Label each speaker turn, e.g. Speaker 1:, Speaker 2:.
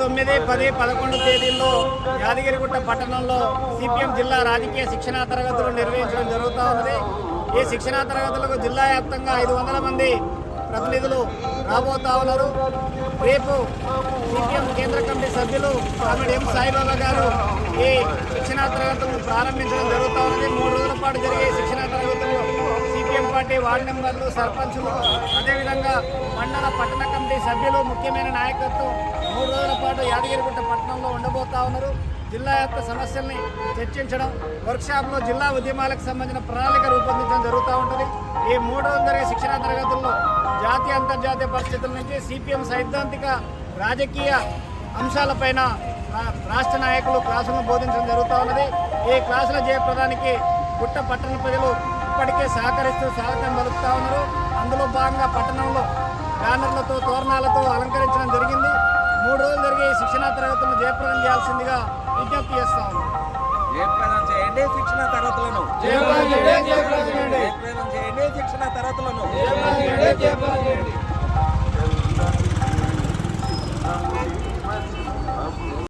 Speaker 1: తొమ్మిది పది పదకొండు తేదీల్లో యాదగిరిగుట్ట పట్టణంలో సిపిఎం జిల్లా రాజకీయ శిక్షణా తరగతులు నిర్వహించడం జరుగుతూ ఉన్నది. ఈ శిక్షణా తరగతులకు జిల్లా వ్యాప్తంగా ఐదు వందల మంది ప్రతినిధులు రాబోతా ఉన్నారు. రేపు సిపిఎం కేంద్ర కమిటీ సభ్యులు కామెడ్ ఎం సాయిబాబా గారు ఈ శిక్షణా తరగతులను ప్రారంభించడం జరుగుతూ ఉన్నది. మూడు రోజుల పాటు జరిగే శిక్షణా తరగతుల్లో సిపిఎం పార్టీ వార్డు మెంబర్లు సర్పంచులు అదేవిధంగా సభ్యులు ముఖ్యమైన నాయకత్వం మూడు రోజుల పాటు యాదగిరిగుట్ట పట్టణంలో ఉండబోతా ఉన్నారు. జిల్లా యొక్క సమస్యల్ని చర్చించడం వర్క్షాప్లో జిల్లా ఉద్యమాలకు సంబంధించిన ప్రణాళిక రూపొందించడం జరుగుతూ ఉంటుంది. ఈ మూడు రోజులు జరిగే శిక్షణా తరగతుల్లో జాతీయ అంతర్జాతీయ పరిస్థితుల నుంచి సిపిఎం సైద్ధాంతిక రాజకీయ అంశాలపైన రాష్ట్ర నాయకులు క్లాసులను బోధించడం జరుగుతూ ఉన్నది. ఈ క్లాసుల జయప్రదానికి గుట్ట పట్టణ ప్రజలు ఇప్పటికే సహకరిస్తూ స్వాగతం పలుకుతా ఉన్నారు. అందులో భాగంగా పట్టణంలో బ్యానర్లతో తోరణాలతో అలంకరించడం జరిగింది. మూడు రోజులు జరిగే శిక్షణ తరగతులను జయప్రదం చేయాల్సిందిగా విజ్ఞప్తి చేస్తా ఉన్నాం.
Speaker 2: శిక్షణ తరగతులను.
Speaker 1: శిక్షణ తరగతులను.